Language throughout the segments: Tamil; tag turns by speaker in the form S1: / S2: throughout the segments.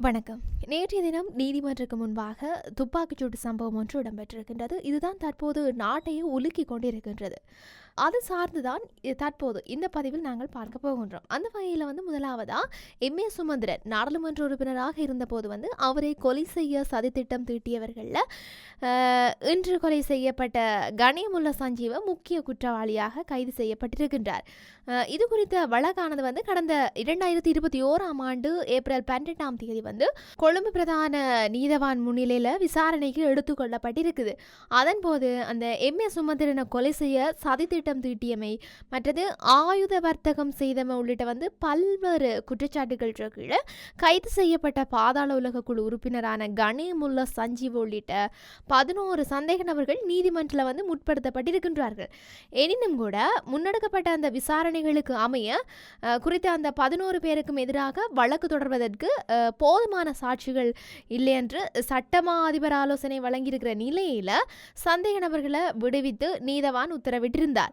S1: வணக்கம். நேற்றைய தினம் நீதிமன்றத்துக்கு முன்பாக துப்பாக்கிச்சூட்டு சம்பவம் ஒன்று இடம்பெற்றிருக்கின்றது. இதுதான் தற்போது நாட்டையே உலுக்கி கொண்டிருக்கின்றது. அது சார்ந்து தான் தற்போது இந்த பதிவில் நாங்கள் பார்க்க போகின்றோம். அந்த வகையில் வந்து முதலாவதாக எம். ஏ. சுமந்திரன் நாடாளுமன்ற உறுப்பினராக இருந்தபோது வந்து அவரை கொலை செய்ய சதித்திட்டம் தீட்டியவர்களில் இன்று கொலை செய்யப்பட்ட கணேமுல்ல சஞ்சீவ முக்கிய குற்றவாளியாக கைது செய்யப்பட்டிருக்கின்றார். இது குறித்த வழக்கானது வந்து கடந்த இரண்டாயிரத்தி இருபத்தி ஓராம் ஆண்டு ஏப்ரல் பன்னெண்டாம் தேதி வந்து கொழும்பு பிரதான நீதவான் முன்னிலையில் விசாரணைக்கு எடுத்துக்கொள்ளப்பட்டிருக்குது அதன்போது அந்த எம். ஏ. சுமந்திரனை கொலை செய்ய சதித்திட்டம் தீட்டியமை. மற்றது ஆயுத வர்த்தகம் செய்தமை உள்ளிட்ட வந்து பல்வேறு குற்றச்சாட்டுகள் கீழே கைது செய்யப்பட்ட பாதாள உலக குழு உறுப்பினரான கணேமுல்ல சஞ்சீவ் உள்ளிட்ட பதினோரு சந்தேக நபர்கள் நீதிமன்றத்தில் வந்து முற்படுத்தப்பட்டிருக்கின்றார்கள். எனினும் கூட முன்னெடுக்கப்பட்ட அந்த விசாரணைகளுக்கு அமைய குறித்த அந்த பதினோரு பேருக்கும் எதிராக வழக்கு தொடர்வதற்கு போதுமான சாட்சிகள் இல்லை என்று சட்டமா அதிபர் ஆலோசனை வழங்கியிருக்கிற நிலையில் சந்தேக நபர்களை விடுவித்து நீதவான் உத்தரவிட்டிருந்தார்.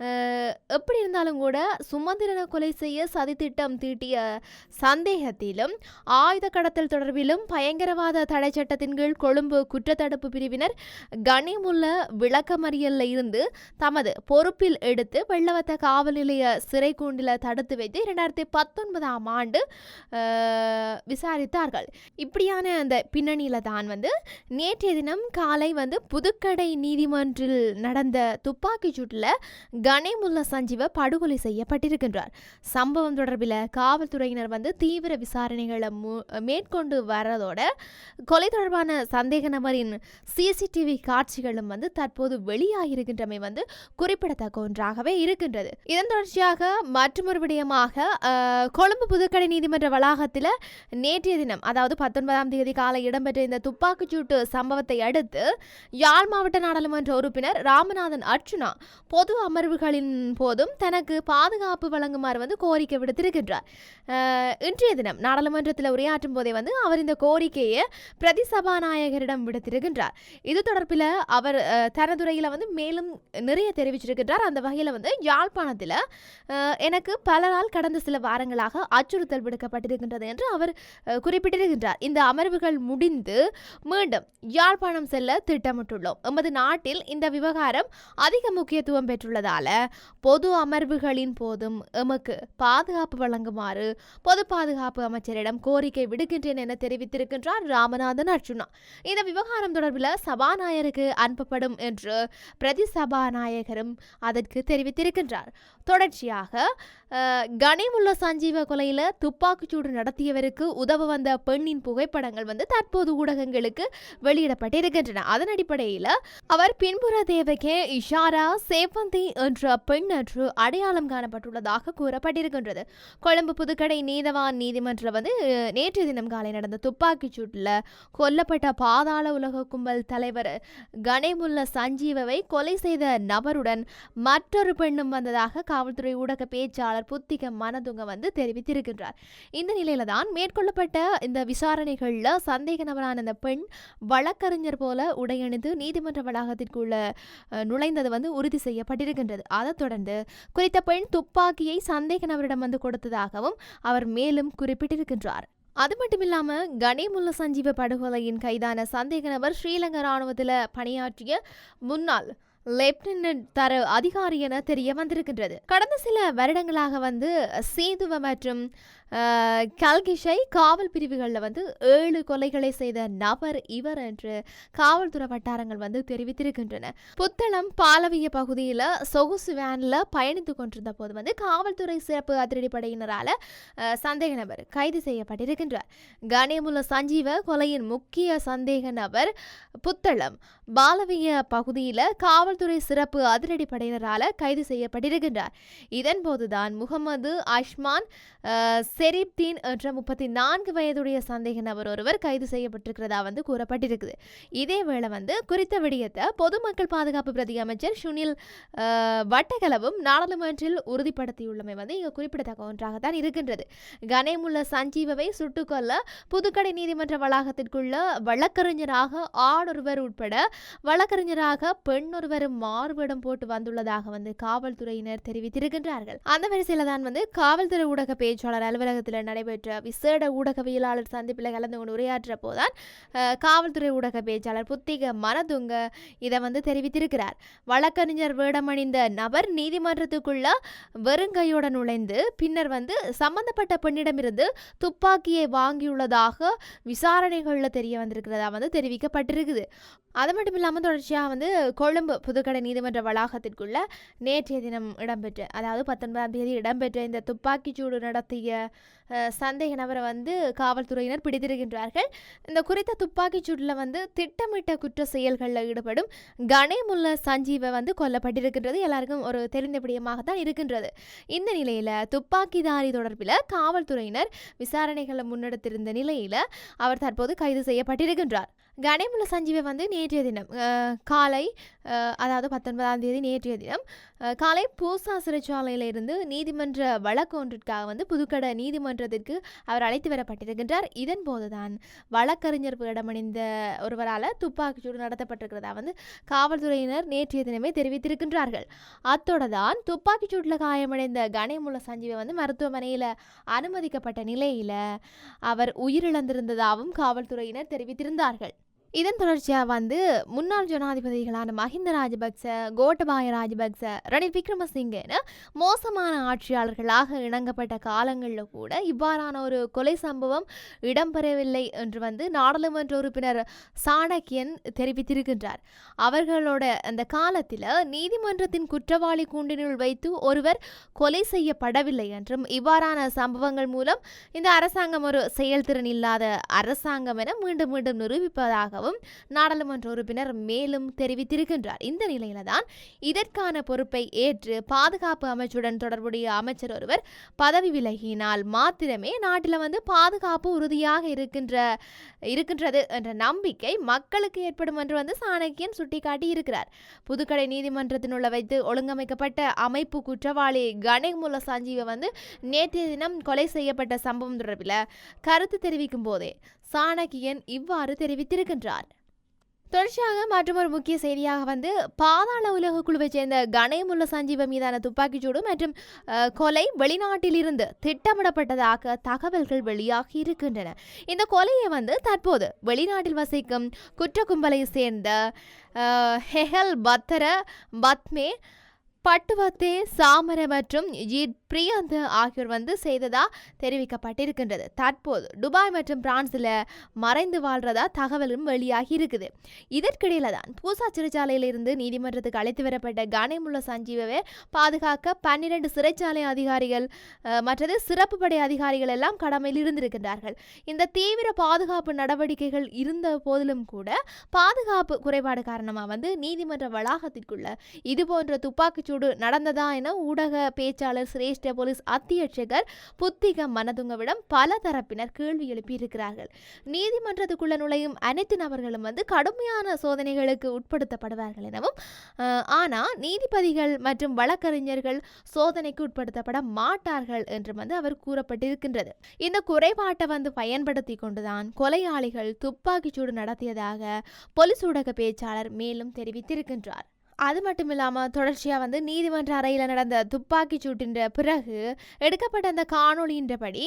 S1: எப்படி இருந்தாலும் கூட சுமந்திரனை கொலை செய்ய சதித்திட்டம் தீட்டிய சந்தேகத்திலும் ஆயுத கடத்தல் தொடர்பிலும் பயங்கரவாத தடை சட்டத்தின் கீழ் கொழும்பு குற்றத்தடுப்பு பிரிவினர் கனிமுள்ள விளக்கமறியலில் இருந்து தமது பொறுப்பில் எடுத்து வெள்ளவத்த காவல் நிலைய சிறை கூண்டில் தடுத்து வைத்து இரண்டாயிரத்தி பத்தொன்பதாம் ஆண்டு விசாரித்தார்கள். இப்படியான அந்த பின்னணியில் தான் வந்து நேற்றைய தினம் காலை வந்து புதுக்கடை நீதிமன்றில் நடந்த துப்பாக்கிச் சூட்டில் கணேமுல்ல சஞ்சீவ படுகொலை செய்யப்பட்டிருக்கின்றார். சம்பவம் தொடர்பில் காவல்துறையினர் வந்து தீவிர விசாரணைகளை மு- மேற்கொண்டு வரதோட கொலை தொடர்பான சந்தேக நபரின் சிசிடிவி காட்சிகளும் வந்து தற்போது வெளியாகியிருக்கின்றமை வந்து குறிப்பிடத்தக்க ஒன்றாகவே இருக்கின்றது. இதன் தொடர்ச்சியாக மற்றொரு விடயமாக கொழும்பு புதுக்கடை நீதிமன்ற வளாகத்தில் நேற்றைய தினம் அதாவது பத்தொன்பதாம் தேதி காலை இடம்பெற்ற இந்த துப்பாக்கிச்சூட்டு சம்பவத்தை அடுத்து யாழ் மாவட்ட நாடாளுமன்ற உறுப்பினர் ராமநாதன் அர்ச்சுனா பொது அமர்வுகளின் போதும் தனக்கு பாதுகாப்பு வழங்குமாறு வந்து கோரிக்கை விடுத்திருக்கின்றார். இன்றைய தினம் நாடாளுமன்றத்தில் உரையாற்றும் போதே வந்து அவர் இந்த கோரிக்கையை பிரதி சபாநாயகரிடம் விடுத்திருக்கின்றார். இது தொடர்பில் அவர் அஹ், தனதுரையில் வந்து மேலும் நிறைய தெரிவிச்சிருக்கின்றார். அந்த வகையில் வந்து யாழ்ப்பாணத்தில் எனக்கு பலரால் கடந்த சில வாரங்களாக அச்சுறுத்தல் விடுக்கப்பட்டிருக்கின்றது என்று அவர் குறிப்பிட்டிருக்கின்றார். இந்த அமர்வுகள் முடிந்து மீண்டும் யாழ்ப்பாணம் செல்ல திட்டமிட்டுள்ளோம். எமது நாட்டில் இந்த விவகாரம் அதிக முக்கியத்துவம் பெற்றுள்ளதால் பொது அமர்வுகளின் போதும் எமக்கு பாதுகாப்பு வழங்குமாறு பொது பாதுகாப்பு அமைச்சரிடம் கோரிக்கை விடுக்கின்றேன் என தெரிவித்திருக்கின்றார் ராமநாதன் அர்ஜுனா. இந்த விவகாரம் தொடர்பில் சபாநாயகருக்கு அனுப்பப்படும் என்று பிரதி சபாநாயகரும் அதற்கு தெரிவித்திருக்கின்றார். தொடர்ச்சியாக கனிமுல்ல சஞ்சீவ கொலையில் துப்பாக்கிச்சூடு நடத்தியவருக்கு உதவ வந்த பெண்ணின் புகைப்படங்கள் வந்து தற்போது ஊடகங்களுக்கு வெளியிடப்பட்டிருக்கின்றன. அதன் அடிப்படையில் அவர் பின்புற தேவகே இஷாரா சேவந்தி என்ற பெண் என்று அடையாளம் காணப்பட்டுள்ளதாக கூறப்பட்டிருக்கின்றது. கொழும்பு புதுக்கடை நீதவான் நீதிமன்றம் வந்து நேற்று தினம் காலை நடந்த துப்பாக்கிச் சூட்டில் கொல்லப்பட்ட பாதாள உலக கும்பல் தலைவர் கனேமுல்ல சஞ்சீவவை கொலை செய்த நபருடன் மற்றொரு பெண்ணும் வந்ததாக காவல்துறை ஊடக பேச்சாளர் புத்திக மனதுங்க வந்து தெரிவித்திருக்கின்றார். இந்த நிலையில தான் மேற்கொள்ளப்பட்ட இந்த விசாரணைகளில் சந்தேக நபரான இந்த பெண் வழக்கறிஞர் போல உடையணிந்து நீதிமன்ற வளாகத்திற்குள்ள நுழைந்தது வந்து உறுதி செய்யப்பட்டிருக்கின்றது. அதைத் தொடர்ந்து குறித்த பெண் துப்பாக்கியை சந்தேக நபரிடம் வந்து கொடுத்ததாகவும் அவர் மேலும் குறிப்பிட்டிருக்கின்றார். அது மட்டும் இல்லாம கணேமுல்ல சஞ்சீவ படுகொலையின் கைதான சந்தேக நபர் ஸ்ரீலங்கா ராணுவத்தில் பணியாற்றிய முன்னாள் லெப்டினன்ட் தர அதிகாரி என தெரிய வந்திருக்கின்றது. கடந்த சில வருடங்களாக வந்து சேதுவ மற்றும் கல்கிஷை காவல் பிரிவுகளில் வந்து ஏழு கொலைகளை செய்த நபர் இவர் என்று காவல்துறை வட்டாரங்கள் வந்து தெரிவித்திருக்கின்றன. புத்தளம் பாலவிய பகுதியில் சொகுசு வேனில் பயணித்து கொண்டிருந்த போது வந்து காவல்துறை சிறப்பு அதிரடிப்படையினரால் சந்தேக நபர் கைது செய்யப்பட்டிருக்கின்றார். கணேமுல சஞ்சீவ கொலையின் முக்கிய சந்தேக நபர் புத்தளம் பாலவிய பகுதியில் காவல்துறை சிறப்பு அதிரடிப்படையினரால் கைது செய்யப்பட்டிருக்கின்றார். இதன்போதுதான் முகமது அஷ்மான் செரிப்தீன் என்ற முப்பத்தி நான்கு வயதுடைய சந்தேக நபர் ஒருவர் கைது செய்யப்பட்டிருக்கிறதா வந்து கூறப்பட்டிருக்குது. இதேவேளை வந்து குறித்த விடயத்தை பொதுமக்கள் பாதுகாப்பு பிரதி அமைச்சர் சுனில் வட்டகலவும் நாடாளுமன்றில் உறுதிப்படுத்தியுள்ளமை வந்து இங்கே குறிப்பிடத்தக்க ஒன்றாகத்தான் இருக்கின்றது. கனேமுள்ள சஞ்சீவவை சுட்டுக்கொல்ல புதுக்கடை நீதிமன்ற வளாகத்திற்குள்ள வழக்கறிஞராக ஆணொருவர் உட்பட வழக்கறிஞராக பெண்ணொருவரும் மாறுபடம் போட்டு வந்துள்ளதாக வந்து காவல்துறையினர் தெரிவித்திருக்கின்றார்கள். அந்த வரிசையில் தான் வந்து காவல்துறை ஊடக பேச்சாளர் அலுவலர் அலுவலகத்தில் நடைபெற்ற விசேட ஊடகவியலாளர் சந்திப்பில் கலந்து கொண்டு உரையாற்ற போதான் காவல்துறை ஊடக பேச்சாளர் புத்திக மனதுங்க இதை வந்து தெரிவித்திருக்கிறார். வழக்கறிஞர் வேடமணிந்த நபர் நீதிமன்றத்துக்குள்ள வெறுங்கையோட நுழைந்து பின்னர் வந்து சம்பந்தப்பட்ட பெண்ணிடமிருந்து துப்பாக்கியை வாங்கியுள்ளதாக விசாரணைகளில் தெரிய வந்திருக்கிறதா வந்து தெரிவிக்கப்பட்டிருக்குது. அது மட்டும் இல்லாமல் தொடர்ச்சியாக வந்து கொழும்பு புதுக்கடை நீதிமன்ற வளாகத்திற்குள்ள நேற்றைய தினம் இடம்பெற்ற அதாவது பத்தொன்பதாம் தேதி இடம்பெற்ற இந்த துப்பாக்கிச்சூடு நடத்திய சந்தேக நபரை வந்து காவல்துறையினர் பிடித்திருக்கின்றார்கள். இந்த குறித்த துப்பாக்கிச் சூட்டில் வந்து திட்டமிட்ட குற்ற செயல்களில் ஈடுபடும் கணேமுல்ல சஞ்சீவை வந்து கொல்லப்பட்டிருக்கின்றது. எல்லாருக்கும் ஒரு தெரிந்த விடயமாக தான் இருக்கின்றது. இந்த நிலையில் துப்பாக்கிதாரி தொடர்பில் காவல்துறையினர் விசாரணைகளை முன்னெடுத்திருந்த நிலையில் அவர் தற்போது கைது செய்யப்பட்டிருக்கின்றார். கணேமுல்ல சஞ்சீவை வந்து நேற்றைய தினம் காலை அதாவது பத்தொன்பதாம் தேதி நேற்றைய தினம் காலை பூசா சிறைச்சாலையிலிருந்து நீதிமன்ற வழக்கு ஒன்றிற்காக வந்து புதுக்கட நீதிமன்றத்திற்கு அவர் அழைத்து வரப்பட்டிருக்கின்றார். இதன் போதுதான் வழக்கறிஞர் இடமணிந்த ஒருவரால் துப்பாக்கிச்சூடு நடத்தப்பட்டிருக்கிறதா வந்து காவல்துறையினர் நேற்றைய தினமே தெரிவித்திருக்கின்றார்கள். அத்தோடு தான் துப்பாக்கிச்சூட்டில் காயமடைந்த கணேமுல சஞ்சீவை வந்து மருத்துவமனையில் அனுமதிக்கப்பட்ட நிலையில் அவர் உயிரிழந்திருந்ததாகவும் காவல்துறையினர் தெரிவித்திருந்தார்கள். இதன் தொடர்ச்சியாக வந்து முன்னாள் ஜனாதிபதிகளான மஹிந்த ராஜபக்ச கோட்டபாய ராஜபக்ச ரணில் விக்ரமசிங்கன்னு மோசமான ஆட்சியாளர்களாக இணங்கப்பட்ட காலங்களில் கூட இவ்வாறான ஒரு கொலை சம்பவம் இடம்பெறவில்லை என்று வந்து நாடாளுமன்ற உறுப்பினர் சாணக்கியன் தெரிவித்திருக்கின்றார். அவர்களோட அந்த காலத்தில் நீதிமன்றத்தின் குற்றவாளி கூண்டினுள் வைத்து ஒருவர் கொலை செய்யப்படவில்லை என்றும் இவ்வாறான சம்பவங்கள் மூலம் இந்த அரசாங்கம் ஒரு செயல்திறன் இல்லாத அரசாங்கம் என மீண்டும் மீண்டும் நிரூபிப்பதாக நிரூபிப்பதாகவும் நாடாளுமன்ற உறுப்பினர் மேலும் தெரிவித்திருக்கின்றார். இந்த நிலையில தான் இதற்கான பொறுப்பை ஏற்று பாதுகாப்பு அமைச்சுடன் தொடர்புடைய அமைச்சர் ஒருவர் பதவி விலகினால் மாத்திரமே நாட்டில் வந்து பாதுகாப்பு உறுதியாக இருக்கின்ற இருக்கின்றது என்ற நம்பிக்கை மக்களுக்கு ஏற்படும் என்று வந்து சாணக்கியன் சுட்டிக்காட்டி இருக்கிறார் புதுக்கடை நீதிமன்றத்தினுள்ள வைத்து ஒழுங்கமைக்கப்பட்ட அமைப்பு குற்றவாளி கணேமுல சஞ்சீவை வந்து நேற்றைய தினம் கொலை செய்யப்பட்ட சம்பவம் தொடர்பில் கருத்து தெரிவிக்கும் போதே சாணக்கியன் இவ்வாறு தெரிவித்திருக்கின்றார். தொடர்ச்சியாக மற்றொரு முக்கிய செய்தியாக வந்து பாதாள உலக குழுவைச் சேர்ந்த கணேமுல்ல சஞ்சீவ மீதான துப்பாக்கிச்சூடு மற்றும் கொலை வெளிநாட்டிலிருந்து திட்டமிடப்பட்டதாக தகவல்கள் வெளியாகி இருக்கின்றன. இந்த கொலையை வந்து தற்போது வெளிநாட்டில் வசிக்கும் குற்ற கும்பலை சேர்ந்த ஹெஹல் பத்தர பத்மே பட்டுவத்தே சாமர மற்றும் ஜீத் பிரியந்த் ஆகியோர் வந்து செய்ததா தெரிவிக்கப்பட்டிருக்கின்றது. தற்போது துபாய் மற்றும் பிரான்ஸில் மறைந்து வாழ்றதா தகவலும் வெளியாகி இருக்குது. இதற்கிடையில தான் பூசா சிறைச்சாலையிலிருந்து நீதிமன்றத்துக்கு அழைத்து வரப்பட்ட கணேமுல்ல சஞ்சீவவை பாதுகாக்க பன்னிரண்டு சிறைச்சாலை அதிகாரிகள் மற்றது சிறப்பு படை அதிகாரிகள் எல்லாம் கடமையில் இருந்திருக்கின்றார்கள். இந்த தீவிர பாதுகாப்பு நடவடிக்கைகள் இருந்த போதிலும் கூட பாதுகாப்பு குறைபாடு காரணமாக வந்து நீதிமன்ற வளாகத்திற்குள்ள இதுபோன்ற துப்பாக்கிச்சூடு நடந்ததா என ஊடக பேச்சாளர் சிரேஷ்ட போலீஸ் அத்தியட்சகர் புத்திக மனதுங்கவிடம் பல தரப்பினர் கேள்வி எழுப்பியிருக்கிறார்கள். நீதிமன்றத்துக்குள்ள நுழையும் அனைத்து நபர்களும் வந்து கடுமையான சோதனைகளுக்கு உட்படுத்தப்படுவார்கள் எனவும் ஆனால் நீதிபதிகள் மற்றும் வழக்கறிஞர்கள் சோதனைக்கு உட்படுத்தப்பட மாட்டார்கள் என்றும் வந்து அவர் கூறப்பட்டிருக்கின்றது. இந்த குறைபாட்டை வந்து பயன்படுத்தி கொண்டுதான் கொலையாளிகள் துப்பாக்கிச்சூடு நடத்தியதாக போலீஸ் ஊடக பேச்சாளர் மேலும் தெரிவித்திருக்கின்றார். அது மட்டும் இல்லாமல் தொடர்ச்சியாக வந்து நீதிமன்ற அறையில் நடந்த துப்பாக்கி சூட்டின்ற பிறகு எடுக்கப்பட்ட அந்த காணொளியின்றபடி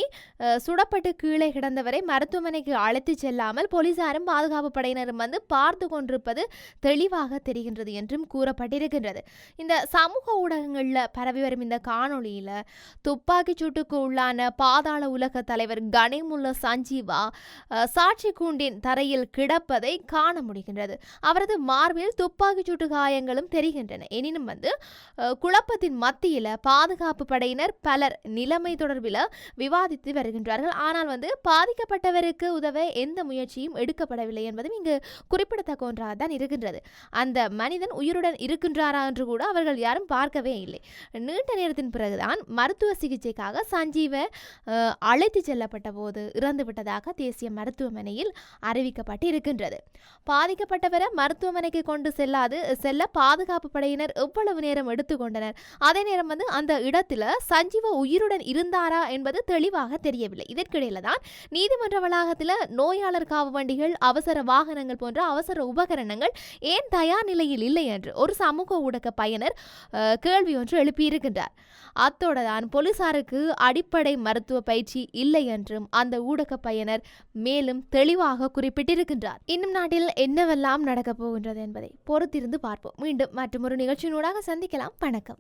S1: சுடப்பட்டு கீழே கிடந்தவரை மருத்துவமனைக்கு அழைத்து செல்லாமல் போலீசாரும் பாதுகாப்பு படையினரும் வந்து பார்த்து கொண்டிருப்பது தெளிவாக தெரிகின்றது என்றும் கூறப்பட்டிருக்கின்றது. இந்த சமூக ஊடகங்களில் பரவி வரும் இந்த காணொளியில் துப்பாக்கிச் சூட்டுக்கு உள்ளான பாதாள உலக தலைவர் கனிமுல்ல சஞ்சீவா சாட்சி கூண்டின் தரையில் கிடப்பதை காண முடிகின்றது. அவரது மார்பில் துப்பாக்கிச் சூட்டு காயங்களும் தெரிகின்றன. எனினும் வந்து குழப்பத்தின் மத்தியில் பாதுகாப்பு படையினர் பலர் நிலைமை தொடர்பில் விவாதித்து வருகின்றார்கள். ஆனால் வந்து பாதிக்கப்பட்டவருக்கு உதவ எந்த முயற்சியும் எடுக்கப்படவில்லை என்பதும் இங்கு குறிப்பிடத்தக்க ஒன்றாக தான் இருக்கின்றது. அந்த மனிதன் உயிருடன் இருக்கின்றாரா என்று கூட அவர்கள் யாரும் பார்க்கவே இல்லை. நீண்ட நேரத்தின் பிறகுதான் மருத்துவ சிகிச்சைக்காக சஞ்சீவ அழைத்து செல்லப்பட்ட போது இறந்து விட்டதாக தேசிய மருத்துவமனையில் அறிவிக்கப்பட்டு இருக்கின்றது பாதிக்கப்பட்டவரை மருத்துவமனைக்கு கொண்டு செல்லாது செல்ல பாதுகாப்பு படையினர் எவ்வளவு நேரம் எடுத்துக்கொண்டனர்? அதே நேரம் வந்து அந்த இடத்துல சஞ்சீவ உயிருடன் இருந்தாரா என்பது தெளிவாக தெரியவில்லை. இதற்கிடையில தான் நீதிமன்ற வளாகத்தில் நோயாளர் காவு வண்டிகள் அவசர வாகனங்கள் போன்ற அவசர உபகரணங்கள் ஏன் தயார் நிலையில் இல்லை என்று ஒரு சமூக ஊடக பயனர் கேள்வி ஒன்று எழுப்பியிருக்கின்றார். அத்தோட தான் போலீசாருக்கு அடிப்படை மருத்துவ பயிற்சி இல்லை என்றும் அந்த ஊடக பயனர் மேலும் தெளிவாக குறிப்பிட்டிருக்கின்றார். இன்னும் நாட்டில் என்னவெல்லாம் நடக்கப் போகின்றது என்பதை பொறுத்திருந்து பார்ப்போம். மீண்டும் ஒரு நிகழ்ச்சியினூடாக சந்திக்கலாம். வணக்கம்.